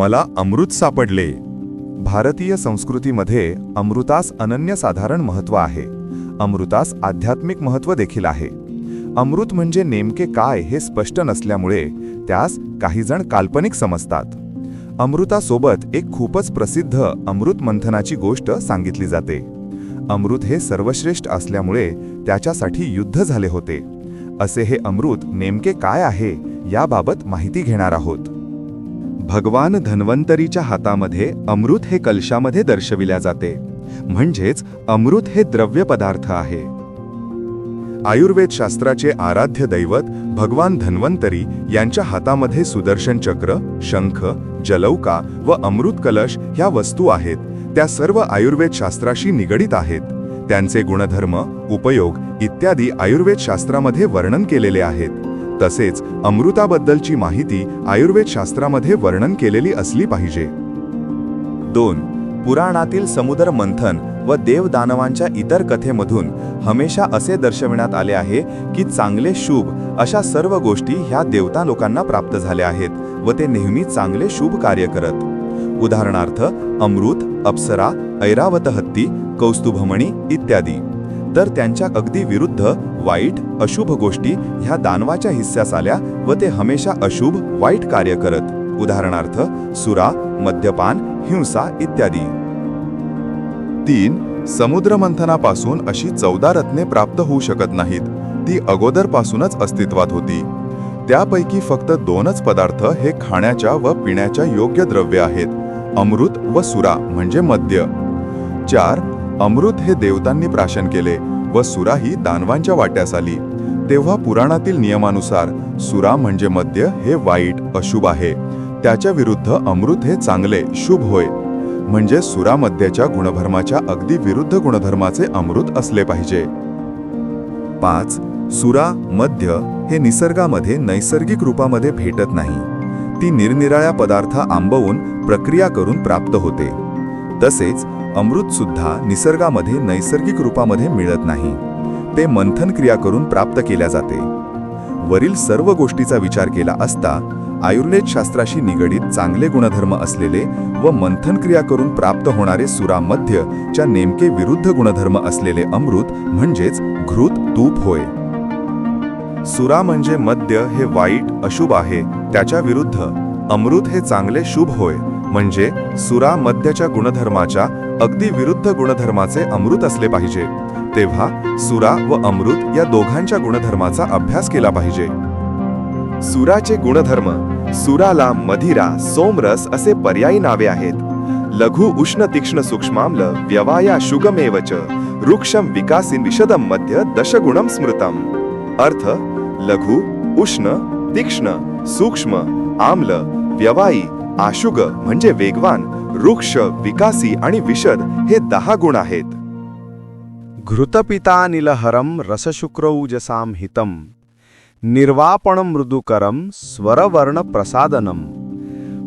मला अमृत सापडले. भारतीय संस्कृतीमध्ये अमृतास अनन्यसाधारण महत्त्व आहे. अमृतास आध्यात्मिक महत्त्व देखील आहे. अमृत म्हणजे नेमके काय हे स्पष्ट नसल्यामुळे त्यास काहीजण काल्पनिक समजतात. अमृतासोबत एक खूपच प्रसिद्ध अमृत मंथनाची गोष्ट सांगितली जाते. अमृत हे सर्वश्रेष्ठ असल्यामुळे त्याच्यासाठी युद्ध झाले होते. असे हे अमृत नेमके काय आहे याबाबत माहिती घेणार आहोत. भगवान धन्वंतरीच्या हातामध्ये अमृत हे कलशामध्ये दर्शविल्या जाते. म्हणजेच अमृत हे द्रव्य पदार्थ आहे. आयुर्वेद शास्त्राचे आराध्य दैवत भगवान धन्वंतरी यांच्या हातामध्ये सुदर्शन चक्र शंख जलौका व अमृत कलश ह्या वस्तू आहेत. त्या सर्व आयुर्वेद शास्त्राशी निगडीत आहेत. त्यांचे गुणधर्म उपयोग इत्यादी आयुर्वेद शास्त्रामध्ये वर्णन केलेले आहेत. तसेच अमृताबद्दलची माहिती आयुर्वेद शास्त्रामध्ये वर्णन केलेली असली पाहिजे. दोन पुराणातील समुद्र मंथन व देवदानवांच्या इतर कथेमधून हमेशा असे दर्शविण्यात आले आहे की चांगले शुभ अशा सर्व गोष्टी ह्या देवता लोकांना प्राप्त झाल्या आहेत व ते नेहमी चांगले शुभ कार्य करत. उदाहरणार्थ अमृत अप्सरा ऐरावत हत्ती कौस्तुभमणी इत्यादी. तर त्यांच्या अगदी विरुद्ध वाईट अशुभ गोष्टी ह्या दानवाच्या हिस्सास आल्या व ते हमेशा अशुभ वाईट कार्य करत उदाहरणार्थ सुरा मद्यपान हिंसा इत्यादी. तीन समुद्रमंथनापासून अशी चौदा रत्ने प्राप्त होऊ शकत नाहीत. ती अगोदरपासूनच अस्तित्वात होती. त्यापैकी फक्त दोनच पदार्थ हे खाण्याच्या व पिण्याच्या योग्य द्रव्य आहेत. अमृत व सुरा म्हणजे मद्य. चार अमृत हे देवतांनी प्राशन केले व सुरा ही दानवांच्या वाट्यास आली. तेव्हा पुराणातील नियमानुसार सुरा म्हणजे मद्य हे वाईट अशुभ आहे. त्याच्या विरुद्ध अमृत हे चांगले शुभ होय. म्हणजे सुरा मद्याच्या गुणधर्माच्या अगदी विरुद्ध गुणधर्माचे अमृत असले पाहिजे. पाच. सुरा मध्य हे निसर्गामध्ये नैसर्गिक रूपामध्ये भेटत नाही. ती निरनिराळ्या पदार्थ आंबवून प्रक्रिया करून प्राप्त होते. तसेच अमृत सुद्धा निसर्गामध्ये नैसर्गिक रूपामध्ये मिळत नाही. ते मंथन क्रिया करून प्राप्त केल्या जाते. वरील सर्व गोष्टीचा विचार केला असता आयुर्वेद शास्त्राशी निगडीत चांगले गुणधर्म असलेले व मंथन क्रिया करून प्राप्त होणारे सुरामध्य च्या नेमके विरुद्ध गुणधर्म असलेले अमृत म्हणजेच घृत तूप होय. सुरा म्हणजे मद्य हे वाईट अशुभ आहे त्याच्या विरुद्ध. अमृत हे चांगले शुभ होय म्हणजे सुरा मद्याच्या गुणधर्माच्या अगदी विरुद्ध गुणधर्माचे अमृत असले पाहिजे. तेव्हा सुरा व अमृत या दोघांच्या गुणधर्माचा अभ्यास केला पाहिजे. सुराचे गुणधर्म सुराला मधिरा सोमरस असे पर्यायी नावे आहेत. लघु उष्ण तीक्ष्ण सूक्ष्माम्ल व्यवाया शुगमेवच वृक्षम विकासिन विशदम मध्य दशगुणम स्मृतम. अर्थ लघु उष्ण तीक्ष्ण सूक्ष्म आम्ल व्यवाई आशुग म्हणजे वेगवान वृक्ष विकासी आणि विशद हे दहा गुण आहेत. घृतपितानिलहरं हितम हितं निर्वापणं मृदुकरं स्वरवर्णप्रसादनं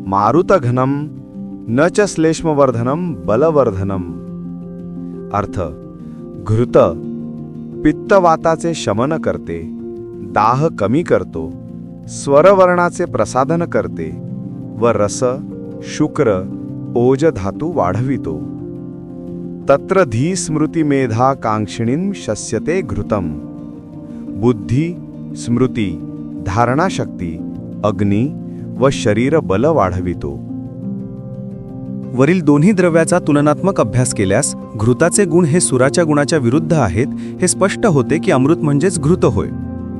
मारुतघनं न च श्लेष्मवर्धनं बलवर्धनम. अर्थ घृत पित्तवाताचे शमन करते दाह कमी करतो स्वरवर्णाचे प्रसादन करते व रस शुक्र ओज धातू वाढवितो. तत्र धी स्मृती मेधा कांक्षिणीं शस्यते घृतम। बुद्धी स्मृती धारणाशक्ती अग्नी व शरीर बल वाढवितो. वरील दोन्ही द्रव्याचा तुलनात्मक अभ्यास केल्यास घृताचे गुण हे सुराच्या गुणाच्या विरुद्ध आहेत हे स्पष्ट होते की अमृत म्हणजेच घृत होय.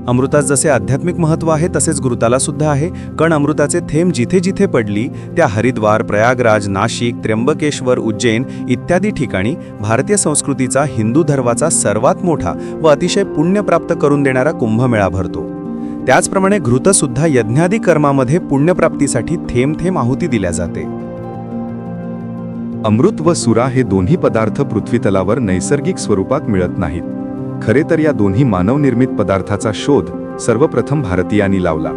अमृतास जसे आध्यात्मिक महत्त्व आहे तसेच गुरुताला सुद्धा आहे. कण अमृताचे थेंब जिथे जिथे पडली त्या हरिद्वार प्रयागराज नाशिक त्र्यंबकेश्वर उज्जैन इत्यादी ठिकाणी भारतीय संस्कृतीचा हिंदू धर्माचा सर्वात मोठा व अतिशय पुण्यप्राप्त करून देणारा कुंभमेळा भरतो. त्याचप्रमाणे घृतसुद्धा यज्ञादी कर्मामध्ये पुण्यप्राप्तीसाठी थेंब थेंब आहुती दिल्या जाते. अमृत व सुरा हे दोन्ही पदार्थ पृथ्वीतलावर नैसर्गिक स्वरूपात मिळत नाहीत. खरे तर या दोन्ही मानवनिर्मित पदार्थाचा शोध सर्वप्रथम भारतीयांनी लावला.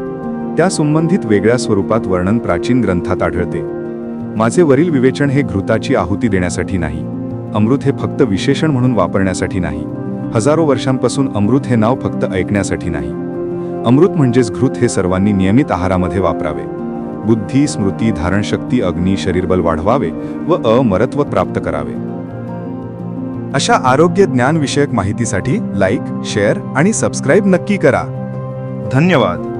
त्या संबंधित वेगळ्या स्वरूपात वर्णन प्राचीन ग्रंथात आढळते. माझे वरील विवेचन हे घृताची आहुती देण्यासाठी नाही. अमृत हे फक्त विशेषण म्हणून वापरण्यासाठी नाही. हजारो वर्षांपासून अमृत हे नाव फक्त ऐकण्यासाठी नाही. अमृत म्हणजेच घृत हे सर्वांनी नियमित आहारामध्ये वापरावे. बुद्धी स्मृती धारणशक्ती अग्नी शरीरबल वाढवावे व अमरत्व प्राप्त करावे. अशा आरोग्य ज्ञान विषयक माहितीसाठी लाईक शेअर आणि सबस्क्राईब नक्की करा. धन्यवाद.